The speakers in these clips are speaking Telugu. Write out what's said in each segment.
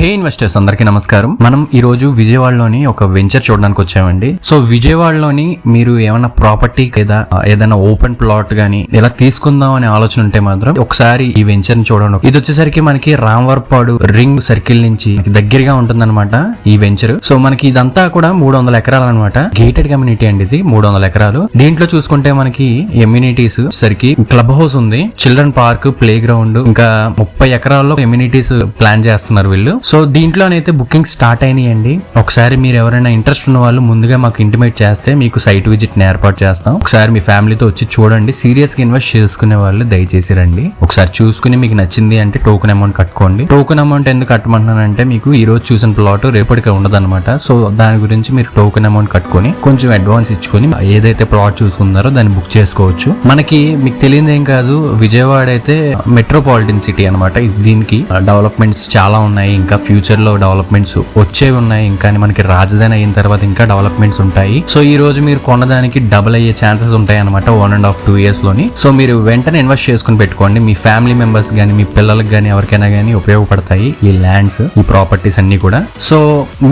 హే ఇన్వెస్టర్స్ అందరికీ నమస్కారం. మనం ఈ రోజు విజయవాడలోని ఒక వెంచర్ చూడడానికి వచ్చామండి. సో విజయవాడలోని మీరు ఏమైనా ప్రాపర్టీ లేదా ఏదైనా ఓపెన్ ప్లాట్ గానీ ఇలా తీసుకుందాం అనే ఆలోచన ఉంటే మాత్రం ఒకసారి ఈ వెంచర్ని చూడండి. ఇది వచ్చేసరికి మనకి రామవరపాడు రింగ్ సర్కిల్ నుంచి దగ్గరగా ఉంటుందన్నమాట ఈ వెంచర్. సో మనకి ఇదంతా కూడా మూడు వందల ఎకరాలు అనమాట గేటెడ్ కమ్యూనిటీ అండి ఇది మూడు వందల ఎకరాలు. దీంట్లో చూసుకుంటే మనకి ఎమ్యూనిటీస్ సరికి క్లబ్ హౌస్ ఉంది చిల్డ్రన్ పార్క్ ప్లే గ్రౌండ్ ఇంకా ముప్పై ఎకరాల్లో ఎమ్యూనిటీస్ ప్లాన్ చేస్తున్నారు వీళ్ళు. సో దీంట్లోనైతే బుకింగ్ స్టార్ట్ అయినాయండి. ఒకసారి మీరు ఎవరైనా ఇంట్రెస్ట్ ఉన్న వాళ్ళు ముందుగా మాకు ఇంటిమేట్ చేస్తే మీకు సైట్ విజిట్ని ఏర్పాటు చేస్తాం. ఒకసారి మీ ఫ్యామిలీతో వచ్చి చూడండి. సీరియస్గా ఇన్వెస్ట్ చేసుకునే వాళ్ళు దయచేసి రండి. ఒకసారి చూసుకుని మీకు నచ్చింది అంటే టోకెన్ అమౌంట్ కట్టుకోండి. టోకెన్ అమౌంట్ ఎందుకు కట్టమంటున్నానంటే మీకు ఈ రోజు చూసిన ప్లాట్ రేపటికి ఉండదు సో దాని గురించి మీరు టోకెన్ అమౌంట్ కట్టుకొని కొంచెం అడ్వాన్స్ ఇచ్చుకొని ఏదైతే ప్లాట్ చూసుకున్నారో దాన్ని బుక్ చేసుకోవచ్చు. మనకి మీకు తెలియదు ఏం కాదు. విజయవాడ అయితే మెట్రోపాలిటన్ సిటీ అనమాట దీనికి డెవలప్మెంట్స్ చాలా ఉన్నాయి. ఇంకా ఫ్యూచర్లో డెవలప్మెంట్స్ వచ్చేవి ఉన్నాయి. ఇంకా మనకి రాజధాని అయిన తర్వాత ఇంకా డెవలప్మెంట్స్ ఉంటాయి. సో ఈ రోజు మీరు కొనడానికి డబుల్ అయ్యే ఛాన్సెస్ ఉంటాయి అనమాట వన్ అండ్ హాఫ్ టూ ఇయర్స్లోని సో మీరు వెంటనే ఇన్వెస్ట్ చేసుకుని పెట్టుకోండి. మీ ఫ్యామిలీ మెంబర్స్ కానీ మీ పిల్లలకు కానీ ఎవరికైనా కానీ ఉపయోగపడతాయి ఈ ల్యాండ్స్ ఈ ప్రాపర్టీస్ అన్ని కూడా. సో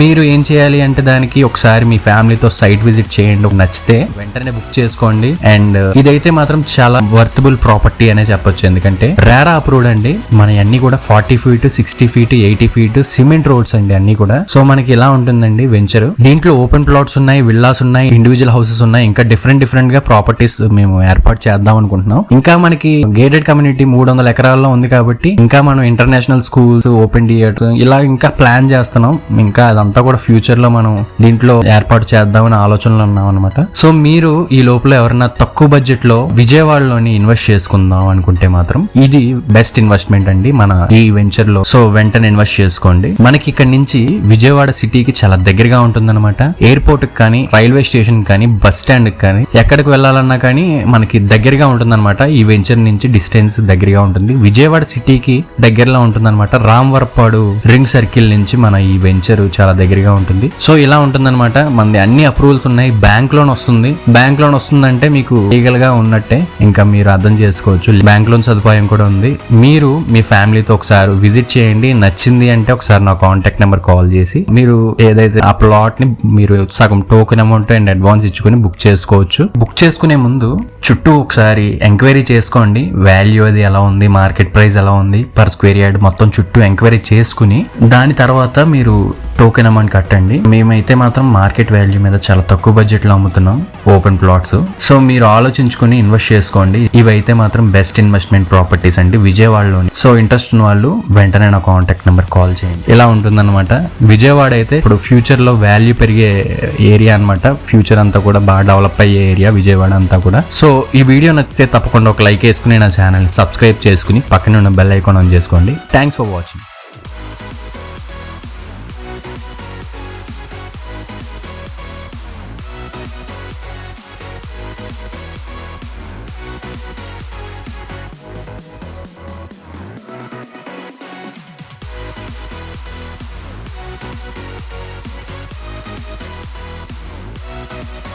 మీరు ఏం చేయాలి అంటే దానికి ఒకసారి మీ ఫ్యామిలీతో సైట్ విజిట్ చేయండి. నచ్చితే వెంటనే బుక్ చేసుకోండి. అండ్ ఇదైతే మాత్రం చాలా వర్తబుల్ ప్రాపర్టీ అనే చెప్పొచ్చు. ఎందుకంటే రేరా అప్రూవ్డ్ అండి. మన అన్ని కూడా forty feet sixty feet eighty feet cement roads అండి అన్ని కూడా. సో మనకి ఇలా ఉంటుందండి వెంచర్? దీంట్లో ఓపెన్ ప్లాట్స్ ఉన్నాయి విల్లాస్ ఉన్నాయి ఇండివిజువల్ హౌసెస్ ఉన్నాయి ఇంకా డిఫరెంట్ డిఫరెంట్గా ప్రాపర్టీస్ మేము ఏర్పాటు చేద్దాం అనుకుంటున్నాం. ఇంకా మనకి గేటెడ్ కమ్యూనిటీ మూడు వందల ఎకరాల్లో ఉంది కాబట్టి ఇంకా మనం ఇంటర్నేషనల్ స్కూల్స్ ఓపెన్ థియేటర్స్ ఇలా ఇంకా ప్లాన్ చేస్తున్నాం. ఇంకా అదంతా కూడా ఫ్యూచర్లో మనం దీంట్లో ఏర్పాటు చేద్దామని ఆలోచనలు ఉన్నాం అనమాట సో మీరు ఈ లోపల ఎవరైనా తక్కువ బడ్జెట్లో విజయవాడలోని ఇన్వెస్ట్ చేసుకుందాం అనుకుంటే మాత్రం ఇది బెస్ట్ ఇన్వెస్ట్మెంట్ అండి మన ఈ వెంచర్లో. సో వెంటనే ఇన్వెస్ట్ చేసుకోండి. మనకి ఇక్కడ నుంచి విజయవాడ సిటీకి చాలా దగ్గరగా ఉంటుందన్నమాట. ఎయిర్పోర్ట్కి కానీ రైల్వే స్టేషన్ కానీ బస్ స్టాండ్కి కానీ ఎక్కడికి వెళ్ళాలన్నా కానీ మనకి దగ్గరగా ఉంటుందన్నమాట. ఈ వెంచర్ నుంచి డిస్టెన్స్ దగ్గరగా ఉంటుంది. విజయవాడ సిటీకి దగ్గరలో ఉంటుందన్నమాట. రామ్వరపాడు రింగ్ సర్కిల్ నుంచి మన ఈ వెంచర్ చాలా దగ్గరగా ఉంటుంది. సో ఇలా ఉంటుందన్నమాట. మనది అన్ని అప్రూవల్స్ ఉన్నాయి. బ్యాంక్ లోన్ వస్తుంది. బ్యాంక్ లోన్ వస్తుందంటే మీకు లీగల్గా ఉన్నట్టే ఇంకా మీరు అర్థం చేసుకోవచ్చు. బ్యాంక్ లోన్ సదుపాయం కూడా ఉంది. మీరు మీ ఫ్యామిలీతో ఒకసారి విజిట్ చేయండి. నచ్చింది అంటే ఒకసారి నా కాంటాక్ట్ నెంబర్ కాల్ చేసి మీరు ఏదైతే ఆ ప్లాట్ని మీరు సగం టోకెన్ అమౌంట్ అండ్ అడ్వాన్స్ ఇచ్చుకొని బుక్ చేసుకోవచ్చు. బుక్ చేసుకునే ముందు చుట్టూ ఒకసారి ఎంక్వైరీ చేసుకోండి. వాల్యూ అది ఎలా ఉంది? మార్కెట్ ప్రైస్ ఎలా ఉంది? పర్ స్క్వేర్ యార్డ్ మొత్తం చుట్టూ ఎంక్వైరీ చేసుకుని దాని తర్వాత మీరు టోకెన్ అమౌంట్ కట్టండి. మేమైతే మాత్రం మార్కెట్ వాల్యూ మీద చాలా తక్కువ బడ్జెట్లో అమ్ముతున్నాం ఓపెన్ ప్లాట్స్ సో మీరు ఆలోచించుకుని ఇన్వెస్ట్ చేసుకోండి. ఇవైతే మాత్రం బెస్ట్ ఇన్వెస్ట్మెంట్ ప్రాపర్టీస్ అండి విజయవాడలోని. సో ఇంట్రెస్ట్ ఉన్న వాళ్ళు వెంటనే నా కాంటాక్ట్ నెంబర్ కాల్ చేయండి. ఇలా ఉంటుందన్నమాట. విజయవాడ అయితే ఇప్పుడు ఫ్యూచర్లో వాల్యూ పెరిగే ఏరియా అన్నమాట. ఫ్యూచర్ అంతా కూడా బాగా డెవలప్ అయ్యే ఏరియా విజయవాడ అంతా కూడా. సో ఈ వీడియో నచ్చితే తప్పకుండా ఒక లైక్ వేసుకుని నా ఛానల్ సబ్స్క్రైబ్ చేసుకుని పక్కన ఉన్న బెల్ ఐకాన్ ఆన్ చేసుకోండి. Thanks for watching Bye.